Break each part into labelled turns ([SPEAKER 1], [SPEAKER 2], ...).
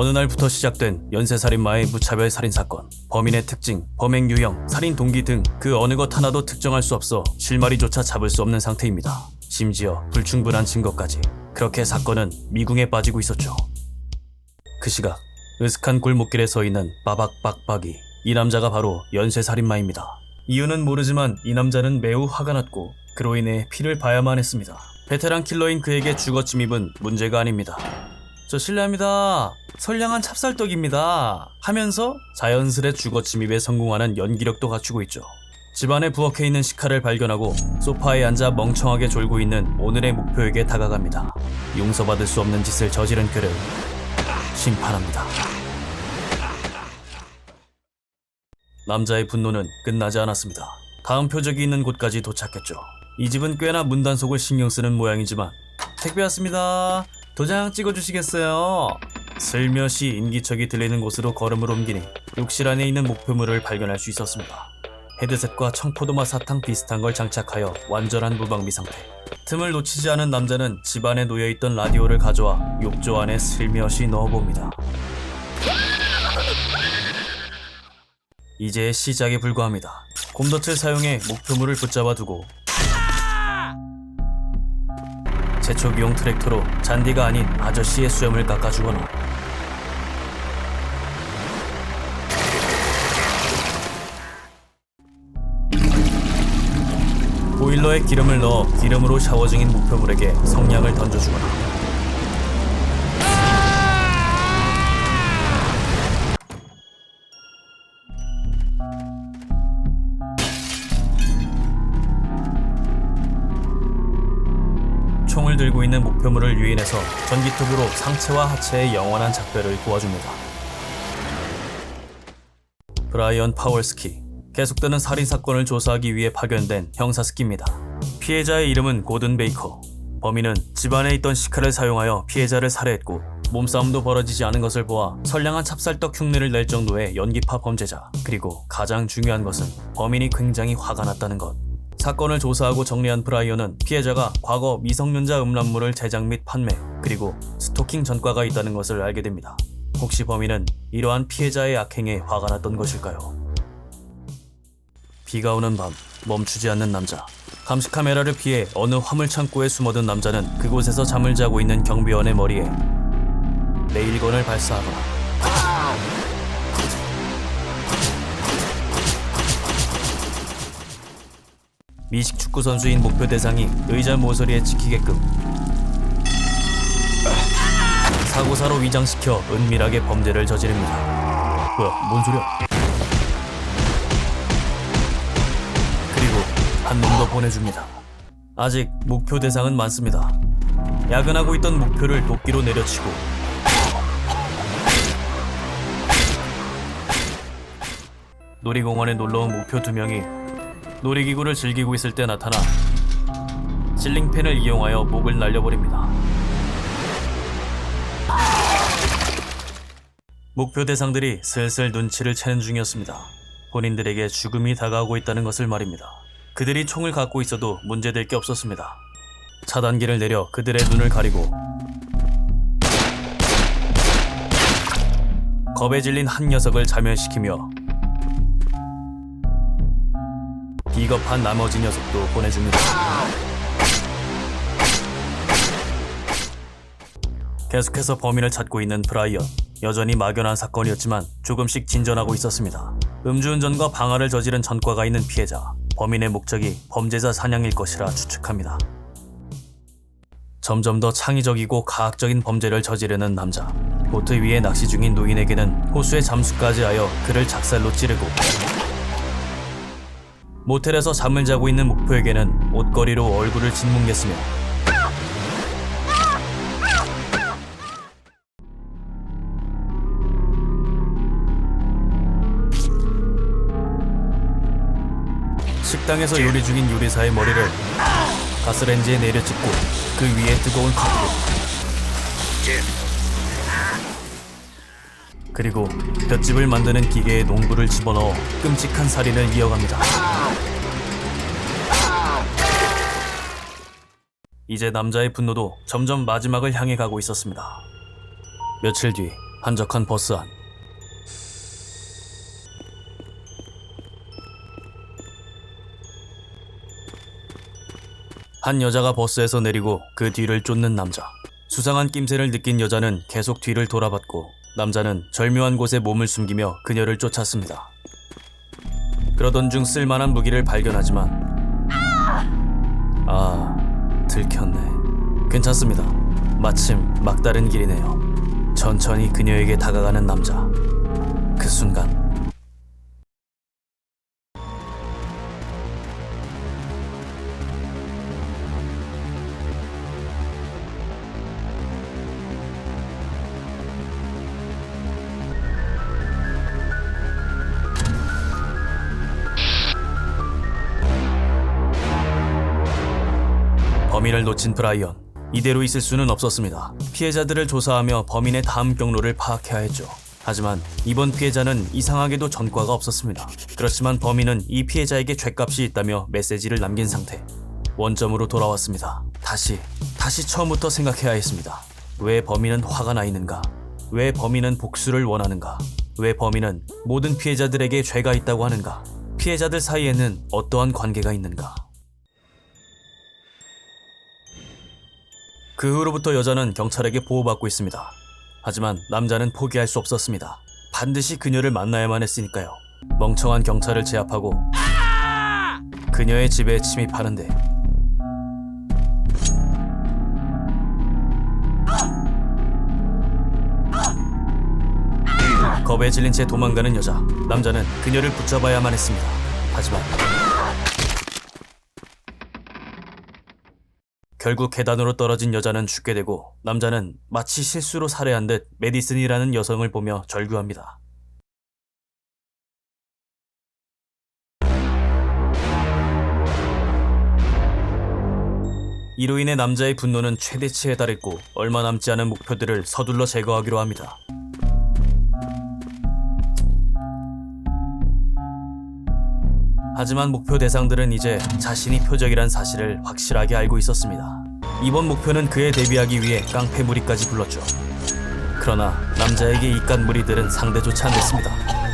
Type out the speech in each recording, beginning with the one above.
[SPEAKER 1] 어느 날부터 시작된 연쇄살인마의 무차별 살인 사건, 범인의 특징, 범행 유형, 살인 동기 등 그 어느 것 하나도 특정할 수 없어 실마리조차 잡을 수 없는 상태입니다. 심지어 불충분한 증거까지. 그렇게 사건은 미궁에 빠지고 있었죠. 그 시각 으슥한 골목길에 서 있는 빠박빡박이 이 남자가 바로 연쇄살인마입니다. 이유는 모르지만 이 남자는 매우 화가 났고 그로 인해 피를 봐야만 했습니다. 베테랑 킬러인 그에게 주거 침입은 문제가 아닙니다. 저 실례합니다. 선량한 찹쌀떡입니다. 하면서 자연스레 주거 침입에 성공하는 연기력도 갖추고 있죠. 집안에 부엌에 있는 시카를 발견하고 소파에 앉아 멍청하게 졸고 있는 오늘의 목표에게 다가갑니다. 용서받을 수 없는 짓을 저지른 그를 심판합니다. 남자의 분노는 끝나지 않았습니다. 다음 표적이 있는 곳까지 도착했죠. 이 집은 꽤나 문단속을 신경 쓰는 모양이지만 택배 왔습니다. 도장 찍어주시겠어요? 슬며시 인기척이 들리는 곳으로 걸음을 옮기니 욕실 안에 있는 목표물을 발견할 수 있었습니다. 헤드셋과 청포도맛 사탕 비슷한 걸 장착하여 완전한 무방비 상태. 틈을 놓치지 않은 남자는 집안에 놓여있던 라디오를 가져와 욕조 안에 슬며시 넣어봅니다. 이제 시작에 불과합니다. 곰덫을 사용해 목표물을 붙잡아 두고 제초기용 트랙터로 잔디가 아닌 아저씨의 수염을 깎아주거나 보일러에 기름을 넣어 기름으로 샤워 중인 목표물에게 성냥을 던져주거나 총을 들고 있는 목표물을 유인해서 전기톱으로 상체와 하체의 영원한 작별을 도와줍니다. 브라이언 파월스키 계속되는 살인 사건을 조사하기 위해 파견된 형사 스키입니다. 피해자의 이름은 고든 베이커. 범인은 집안에 있던 시카를 사용하여 피해자를 살해했고 몸싸움도 벌어지지 않은 것을 보아 선량한 찹쌀떡 흉내를 낼 정도의 연기파 범죄자. 그리고 가장 중요한 것은 범인이 굉장히 화가 났다는 것. 사건을 조사하고 정리한 브라이언은 피해자가 과거 미성년자 음란물을 제작 및 판매 그리고 스토킹 전과가 있다는 것을 알게 됩니다. 혹시 범인은 이러한 피해자의 악행에 화가 났던 것일까요? 비가 오는 밤 멈추지 않는 남자 감시 카메라를 피해 어느 화물 창고에 숨어든 남자는 그곳에서 잠을 자고 있는 경비원의 머리에 레일건을 발사하거나 미식 축구 선수인 목표 대상이 의자 모서리에 찍히게끔 사고사로 위장시켜 은밀하게 범죄를 저지릅니다. 뭐야, 뭔 소리야? 그리고 한 놈 더 보내줍니다. 아직 목표 대상은 많습니다. 야근하고 있던 목표를 도끼로 내려치고 놀이공원에 놀러온 목표 두 명이 놀이기구를 즐기고 있을 때 나타나 실링팬을 이용하여 목을 날려버립니다. 목표 대상들이 슬슬 눈치를 채는 중이었습니다. 본인들에게 죽음이 다가오고 있다는 것을 말입니다. 그들이 총을 갖고 있어도 문제될 게 없었습니다. 차단기를 내려 그들의 눈을 가리고 겁에 질린 한 녀석을 자멸시키며 비겁한 나머지 녀석도 보내줍니다. 계속해서 범인을 찾고 있는 브라이언. 여전히 막연한 사건이었지만 조금씩 진전하고 있었습니다. 음주운전과 방화를 저지른 전과가 있는 피해자. 범인의 목적이 범죄자 사냥일 것이라 추측합니다. 점점 더 창의적이고 가학적인 범죄를 저지르는 남자. 보트 위에 낚시 중인 노인에게는 호수에 잠수까지 하여 그를 작살로 찌르고 모텔에서 잠을 자고 있는 목표에게는 옷걸이로 얼굴을 짓뭉갰으며 식당에서 요리 중인 요리사의 머리를 가스레인지에 내려찍고 그 위에 뜨거운 커피를 그리고 볏짚을 만드는 기계에 농구를 집어넣어 끔찍한 살인을 이어갑니다. 이제 남자의 분노도 점점 마지막을 향해 가고 있었습니다. 며칠 뒤 한적한 버스 안. 한 여자가 버스에서 내리고 그 뒤를 쫓는 남자. 수상한 낌새를 느낀 여자는 계속 뒤를 돌아봤고 남자는 절묘한 곳에 몸을 숨기며 그녀를 쫓았습니다. 그러던 중 쓸만한 무기를 발견하지만 아 들켰네. 괜찮습니다. 마침 막다른 길이네요. 천천히 그녀에게 다가가는 남자. 그 순간 범인을 놓친 브라이언. 이대로 있을 수는 없었습니다. 피해자들을 조사하며 범인의 다음 경로를 파악해야 했죠. 하지만 이번 피해자는 이상하게도 전과가 없었습니다. 그렇지만 범인은 이 피해자에게 죗값이 있다며 메시지를 남긴 상태. 원점으로 돌아왔습니다. 다시, 다시 처음부터 생각해야 했습니다. 왜 범인은 화가 나 있는가? 왜 범인은 복수를 원하는가? 왜 범인은 모든 피해자들에게 죄가 있다고 하는가? 피해자들 사이에는 어떠한 관계가 있는가? 그 후로부터 여자는 경찰에게 보호받고 있습니다. 하지만 남자는 포기할 수 없었습니다. 반드시 그녀를 만나야만 했으니까요. 멍청한 경찰을 제압하고 그녀의 집에 침입하는데 겁에 질린 채 도망가는 여자. 남자는 그녀를 붙잡아야만 했습니다. 하지만 결국 계단으로 떨어진 여자는 죽게 되고 남자는 마치 실수로 살해한 듯 메디슨이라는 여성을 보며 절규합니다. 이로 인해 남자의 분노는 최대치에 달했고 얼마 남지 않은 목표들을 서둘러 제거하기로 합니다. 하지만 목표 대상들은 이제 자신이 표적이란 사실을 확실하게 알고 있었습니다. 이번 목표는 그에 대비하기 위해 깡패 무리까지 불렀죠. 그러나 남자에게 이깟 무리들은 상대조차 안 됐습니다.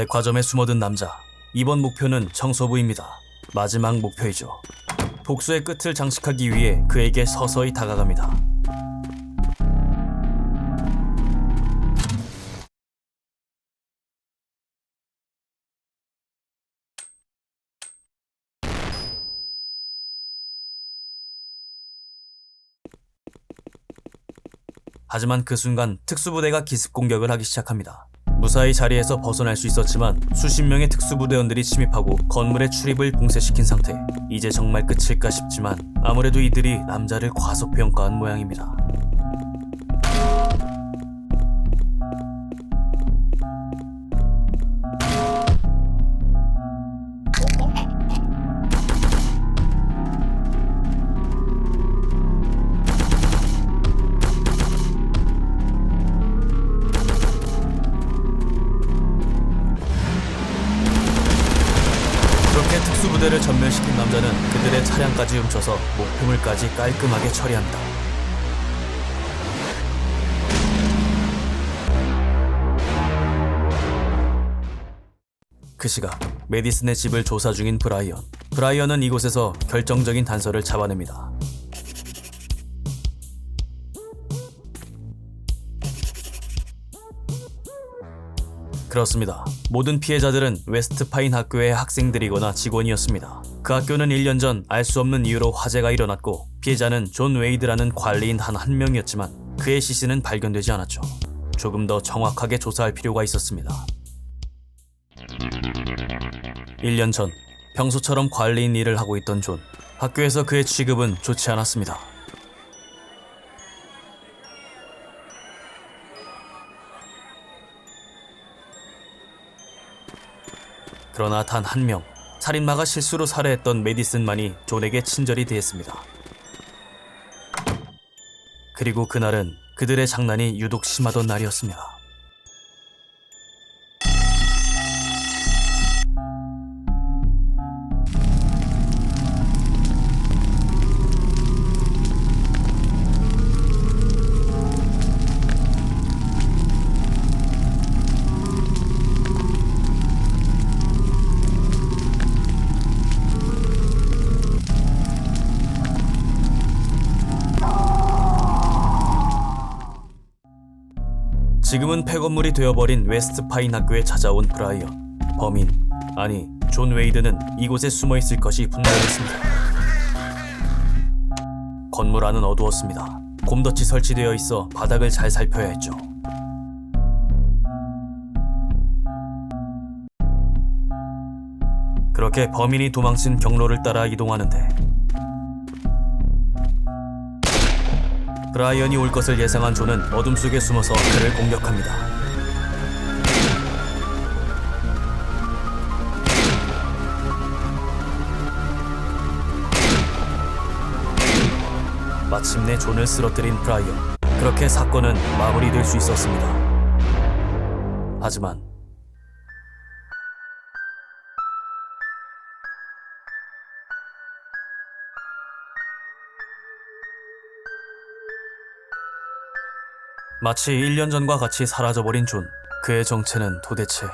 [SPEAKER 1] 백화점에 숨어든 남자. 이번 목표는 청소부입니다. 마지막 목표이죠. 복수의 끝을 장식하기 위해 그에게 서서히 다가갑니다. 하지만 그 순간 특수부대가 기습 공격을 하기 시작합니다. 무사히 자리에서 벗어날 수 있었지만 수십 명의 특수부대원들이 침입하고 건물의 출입을 봉쇄시킨 상태. 이제 정말 끝일까 싶지만 아무래도 이들이 남자를 과소평가한 모양입니다. 전멸시킨 남자는 그들의 차량까지 훔쳐서 목표물까지 깔끔하게 처리합니다. 그 시각 메디슨의 집을 조사 중인 브라이언. 브라이언은 이곳에서 결정적인 단서를 잡아냅니다. 그렇습니다. 모든 피해자들은 웨스트 파인 학교의 학생들이거나 직원이었습니다. 그 학교는 1년 전 알 수 없는 이유로 화재가 일어났고 피해자는 존 웨이드라는 관리인 단 한 명이었지만 그의 시신은 발견되지 않았죠. 조금 더 정확하게 조사할 필요가 있었습니다. 1년 전 평소처럼 관리인 일을 하고 있던 존. 학교에서 그의 취급은 좋지 않았습니다. 그러나 단 한 명, 살인마가 실수로 살해했던 메디슨만이 존에게 친절히 대했습니다. 그리고 그날은 그들의 장난이 유독 심하던 날이었습니다. 지금은 폐건물이 되어버린 웨스트 파인 학교에 찾아온 브라이언. 범인, 아니 존 웨이드는 이곳에 숨어 있을 것이 분명했습니다. 건물 안은 어두웠습니다. 곰덫이 설치되어 있어 바닥을 잘 살펴야 했죠. 그렇게 범인이 도망친 경로를 따라 이동하는데 브라이언이 올 것을 예상한 존은 어둠 속에 숨어서 그를 공격합니다. 마침내 존을 쓰러뜨린 브라이언. 그렇게 사건은 마무리될 수 있었습니다. 하지만 마치 1년 전과 같이 사라져버린 존. 그의 정체는 도대체